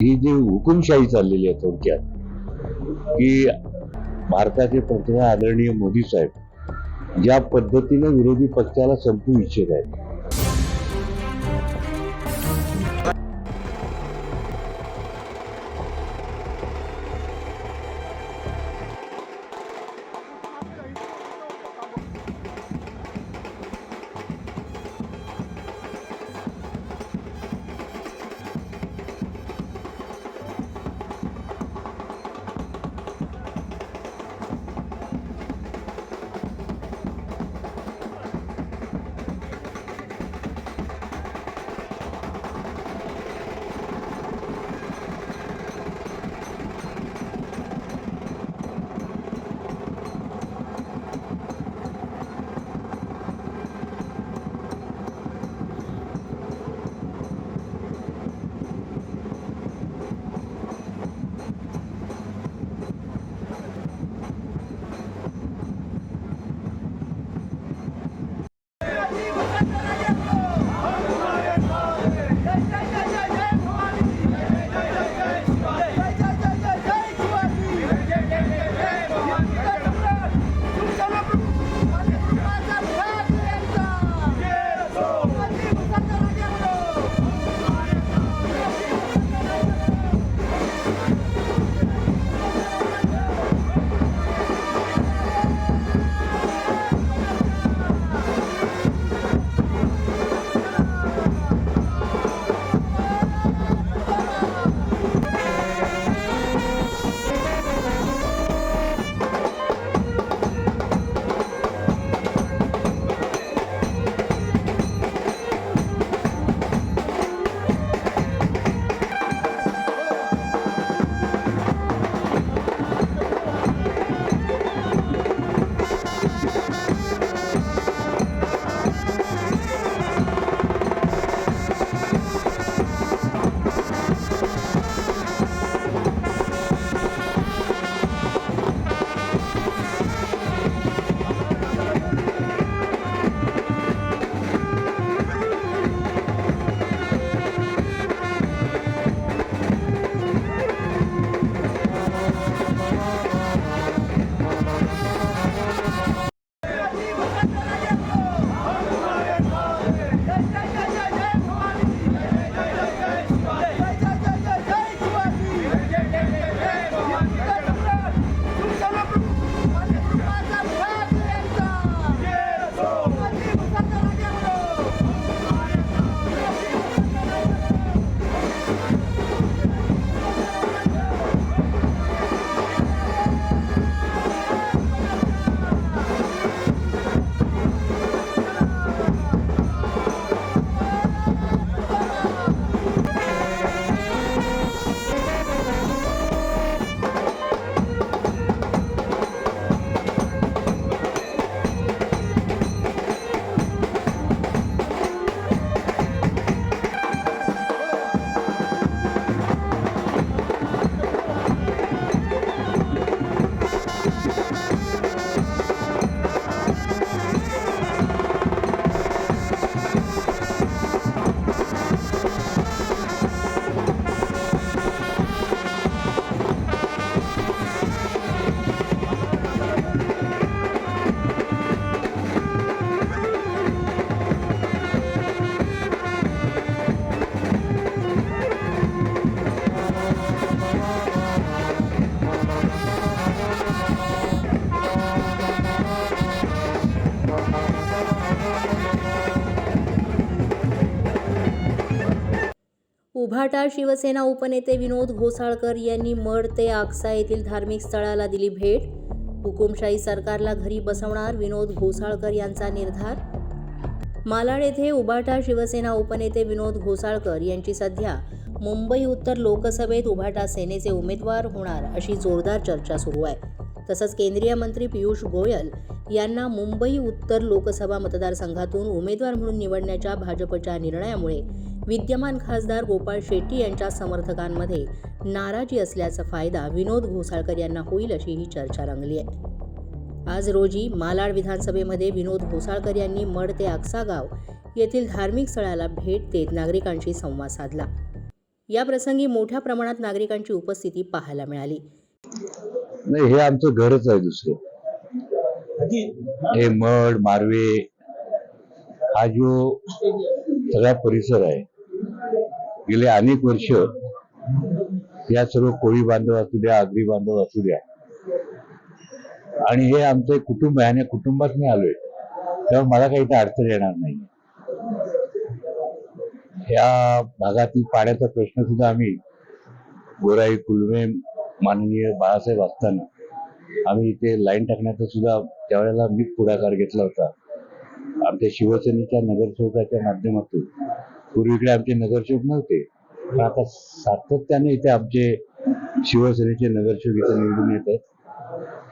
ही जी हुकुमशाही चाललेली आहे थोडक्यात की भारताचे पंतप्रधान आदरणीय मोदी साहेब ज्या पद्धतीने विरोधी पक्षाला संपू इच्छित आहेत उभाटा शिवसेना उपनेते विनोद घोसाळकर यांनी मड ते आक्सा येथील धार्मिक स्थळाला दिली भेट. हुकुमशाही सरकारला घरी बसवणार विनोद घोसाळकर यांचा निर्धार. मालाड येथे उभाटा शिवसेना उपनेते विनोद घोसाळकर यांची सध्या मुंबई उत्तर लोकसभेत उभाटा सेनेचे उमेदवार होणार अशी जोरदार चर्चा सुरू आहे. तसंच केंद्रीय मंत्री पियुष गोयल यांना मुंबई उत्तर लोकसभा मतदारसंघातून उमेदवार म्हणून निवडण्याच्या भाजपच्या निर्णयामुळे विद्यमान खासदार गोपाळ शेट्टी यांच्या समर्थकांमध्ये नाराजी असल्याचा फायदा विनोद घोसाळकर यांना होईल अशी ही चर्चा रंगली आहे. आज रोजी मालाड विधानसभेमध्ये विनोद घोसाळकर यांनी मड ते आक्सागाव येथील धार्मिक स्थळाला भेट देत नागरिकांशी संवाद साधला. या प्रसंगी मोठ्या प्रमाणात नागरिकांची उपस्थिती पाहायला मिळाली. नाही हे आमचं घरच आहे दुसरं. हे मड मारवे हा जो सगळा परिसर आहे गेले अनेक वर्ष या सर्व कोळी बांधव असू द्या आगरी बांधव असू द्या. आणि हे आमचं एक कुटुंब आहे आणि कुटुंबात मी आलोय. तेव्हा मला काही इथे अडचण येणार नाही. या भागातील पाण्याचा प्रश्न सुद्धा आम्ही गोराई कुलवे माननीय बाळासाहेब असताना आम्ही इथे लाईन टाकण्याचा सुद्धा त्यावेळेला मी पुढाकार घेतला होता. आमच्या शिवसेनेच्या नगरसेवकाच्या माध्यमातून. पूर्वीकडे आमचे नगरसेवक नव्हते पण आता सातत्याने इथे आमचे शिवसेनेचे नगरसेवक इथे निवडून येत आहेत.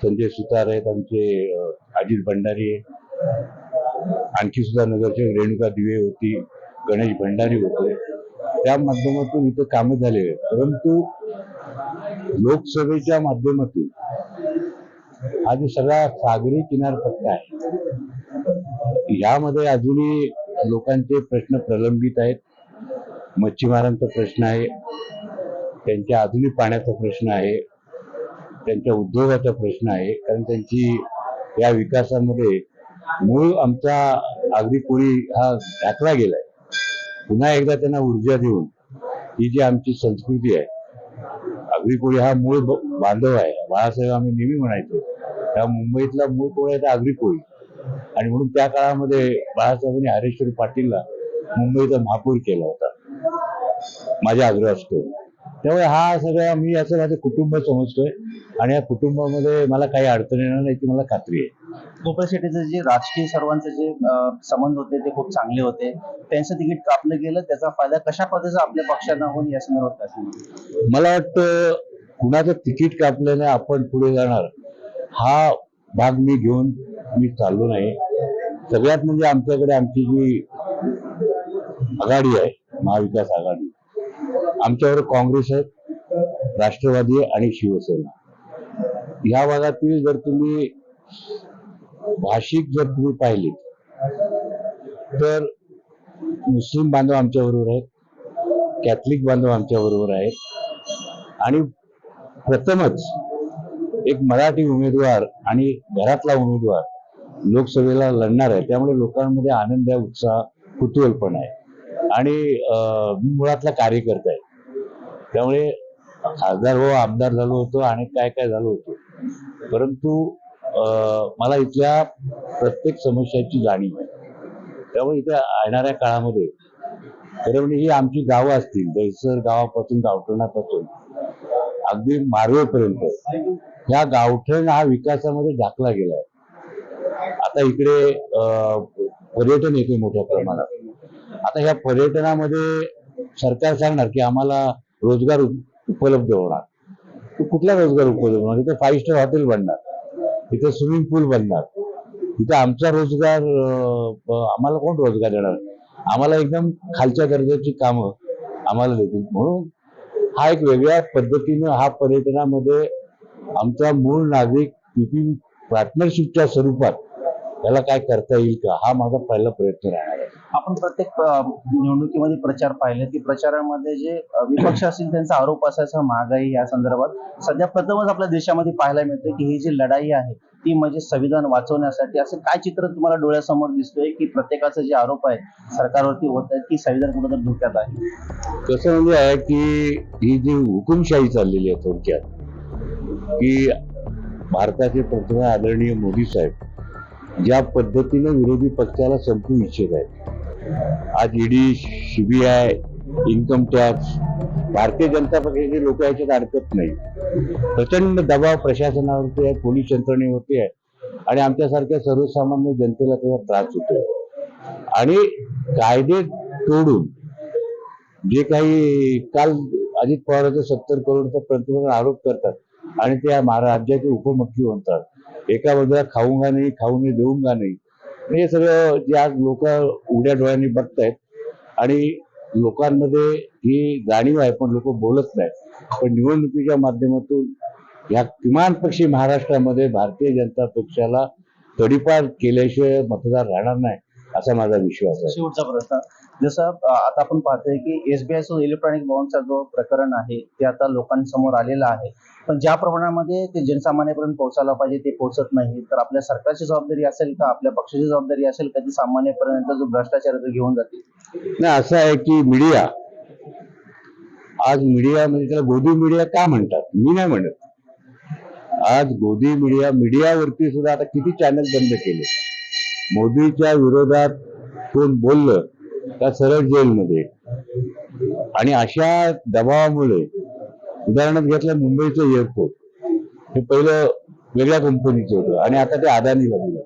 संजय सुतार आहेत आमचे अजित भंडारी आहे आणखी सुद्धा नगरसेवक रेणुका दिवे होती गणेश भंडारी होते. त्या माध्यमातून इथं कामं झाले परंतु लोकसभेच्या माध्यमातून हा जो सगळा सागरी किनारपट्टा आहे. यामध्ये अजूनही लोकांचे प्रश्न प्रलंबित आहेत. मच्छीमारांचा प्रश्न आहे. त्यांच्या अजूनही पाण्याचा प्रश्न आहे. त्यांच्या उद्योगाचा प्रश्न आहे. कारण त्यांची या विकासामध्ये मूळ आमचा अगदी कोळी हा घातला गेलाय. पुन्हा एकदा त्यांना ऊर्जा देऊन ही जी आमची संस्कृती आहे आगरी कोळी हा मूळ बांधव आहे. बाळासाहेब आम्ही नेहमी म्हणायचो त्या मुंबईतला मूळ कोळी आहे तर आगरी कोळी. आणि म्हणून त्या काळामध्ये बाळासाहेबांनी हरेश्वर पाटीलला मुंबईचा महापौर केला होता. माझ्या आग्रह असतो. त्यामुळे हा सगळा मी असं माझं कुटुंब समजतोय. आणि या कुटुंबामध्ये मला काही अडचण येणार नाही याची मला खात्री आहे. गोपाळ शेट्टीचे जे राजकीय सर्वांचे जे संबंध होते ते खूप चांगले होते. त्यांचं तिकीट कापलं गेलं त्याचा फायदा कशा पद्धतीचा आपल्या पक्षांना होऊन या संदर्भात काय मला वाटतं कुणाचं तिकीट कापल्याने आपण पुढे जाणार हा भाग मी घेऊन मी चाललो नाही. सगळ्यात म्हणजे आमच्याकडे आमची जी आघाडी आहे महाविकास आघाडी आमच्यावर काँग्रेस आहे राष्ट्रवादी आणि शिवसेना. या भागातील जर तुम्ही भाषिक जर तुम्ही पाहिले तर मुस्लिम बांधव आमच्या बरोबर आहेत कॅथलिक बांधव आमच्या बरोबर आहेत. आणि प्रथमच एक मराठी उमेदवार आणि घरातला उमेदवार लोकसभेला लढणार आहे. त्यामुळे लोकांमध्ये आनंद आहे उत्साह कुतूहलपण आहे. आणि मी मुळातला कार्यकर्ता आहे. त्यामुळे खासदार हो आमदार झालो होतो आणि काय काय झालो होतो. परंतु मला इथल्या प्रत्येक समस्याची जाणीव आहे. त्यामुळे इथे येणाऱ्या काळामध्ये खरं म्हणजे ही आमची गावं असतील दहिसर गावापासून गावठणापासून अगदी मार्वेपर्यंत या गावठण हा विकासामध्ये झाकला गेलाय. आता इकडे अं, पर्यटन येते मोठ्या प्रमाणात. आता ह्या पर्यटनामध्ये सरकार सांगणार की आम्हाला रोजगार उपलब्ध होणार. कुठला रोजगार उपलब्ध होणार? इथे फाईव्ह स्टार हॉटेल बनणार. इथं स्विमिंग पूल बनणार. इथं आमचा रोजगार आम्हाला कोण रोजगार देणार? आम्हाला एकदम खालच्या दर्जाची कामं आम्हाला देतील. म्हणून हा एक वेगळ्या पद्धतीनं हा पर्यटनामध्ये आमचा मूळ नागरिक पार्टनरशिपच्या स्वरूपात त्याला काय करता येईल का? हा माझा पहिला प्रयत्न राहणार. आहे आपण प्रत्येक निवडणुकीमध्ये प्रचार पाहिले. की प्रचारामध्ये जे विपक्ष असतील त्यांचा आरोप असायचा महागाई या संदर्भात. सध्या प्रथमच आपल्या देशामध्ये पाहायला मिळतोय की ही जी लढाई आहे ती म्हणजे संविधान वाचवण्यासाठी. असं काय चित्र तुम्हाला डोळ्यासमोर दिसतोय की प्रत्येकाचे जे आरोप आहे सरकारवरती होत आहेत की संविधान कुठेतरी धोक्यात आहे? कसं म्हणजे आहे की ही जी हुकुमशाही चाललेली आहे थोडक्यात की भारताचे पंतप्रधान आदरणीय मोदी साहेब ज्या पद्धतीने विरोधी पक्षाला संपू इच्छित आहेत आज ED CBI income tax Bharatiya Janata पक्षाचे लोक याच्यात अडकत नाही. प्रचंड दबाव प्रशासनावरती आहे पोलीस यंत्रणेवरती आहे. आणि आमच्यासारख्या सर्वसामान्य जनतेला त्याचा त्रास होतोय. आणि कायदे तोडून जे काही काल अजित पवारांचे सत्तर करोडचा पंतप्रधान आरोप करतात आणि त्या महाराज्याचे उपमुख्य म्हणतात एका बाजूला खाऊंगा नाही खाऊ नाही देऊंगा नाही हे सगळं जे आज लोक उघड्या डोळ्यांनी बघतायत आणि लोकांमध्ये ही जाणीव आहे पण लोक बोलत नाहीत. पण निवडणुकीच्या माध्यमातून या किमान पक्षी महाराष्ट्रामध्ये भारतीय जनता पक्षाला तडीपार केल्याशिवाय मतदार राहणार नाही. असा माझा विश्वास आहे. शेवटचा प्रश्न. जसं आता आपण पाहतोय की एसबीआय इलेक्ट्रॉनिक बॉन्डचा जो प्रकरण आहे ते आता लोकांसमोर आलेलं आहे. पण ज्या प्रमाणामध्ये ते जनसामान्यापर्यंत पोहोचायला पाहिजे ते पोहोचत नाही तर आपल्या सरकारची जबाबदारी असेल का? आपल्या पक्षाची जबाबदारी असेल का? ती सामान्यपर्यंत जो भ्रष्टाचार घेऊन जातील. नाही असं आहे की मीडिया आज मीडिया म्हणजे त्याला गोदी मीडिया का म्हणतात? मी नाही म्हणत. आज गोदी मीडिया मीडियावरती सुद्धा आता किती चॅनल बंद केले? मोदीच्या विरोधात कोण बोललं त्या सरळ जेलमध्ये. आणि अशा दबावामुळे उदाहरणार्थ घेतलं मुंबईचं एअरपोर्ट हे पहिलं वेगळ्या कंपनीचं होतं. आणि आता ते अदानीला दिलं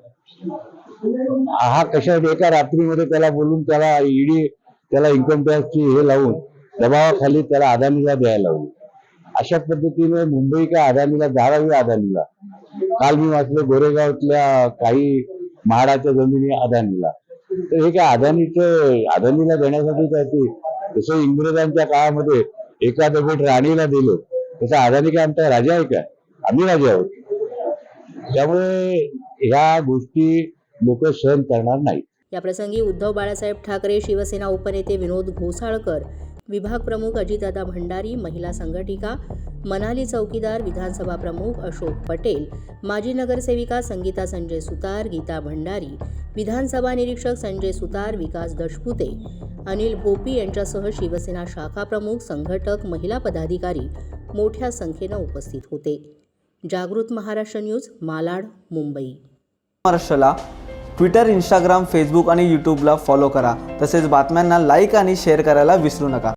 हा कशा एका रात्रीमध्ये त्याला बोलून त्याला ईडी त्याला इन्कम टॅक्सची हे लावून दबावाखाली त्याला अदानीला द्यायला लावली. अशा पद्धतीने मुंबई काय अदानीला धारावी अदानीला. काल मी वाचलं गोरेगावातल्या काही म्हाडाच्या जमिनी अदानीला. तर हे काय अदानीचं अदानीला देण्यासाठी काय ते जसं इंग्रजांच्या काळामध्ये एका दगड राणीला दिलं तसं अदानी काय आमचा राजा आहे का आम्ही राजा आहोत. त्यामुळे ह्या गोष्टी लोक सहन करणार नाहीत. याप्रसंगी उद्धव बाळासाहेब ठाकरे शिवसेना उपनेते विनोद घोसाळकर विभाग प्रमुख अजितदादा भंडारी महिला संघटिका मनाली चौकीदार विधानसभा प्रमुख अशोक पटेल माजी नगरसेविका संगीता संजय सुतार गीता भंडारी विधानसभा निरीक्षक संजय सुतार विकास दशपुते अनिल भोपी यांच्यासह शिवसेना शाखा प्रमुख संघटक महिला पदाधिकारी मोठ्या संख्येनं उपस्थित होते. जागृत महाराष्ट्र न्यूज मालाड मुंबई. महाराष्ट्राला ट्विटर इंस्टाग्राम फेसबुक आणि यूट्यूबला फॉलो करा. तसेच बातम्यांना लाईक आणि शेअर करायला विसरू नका.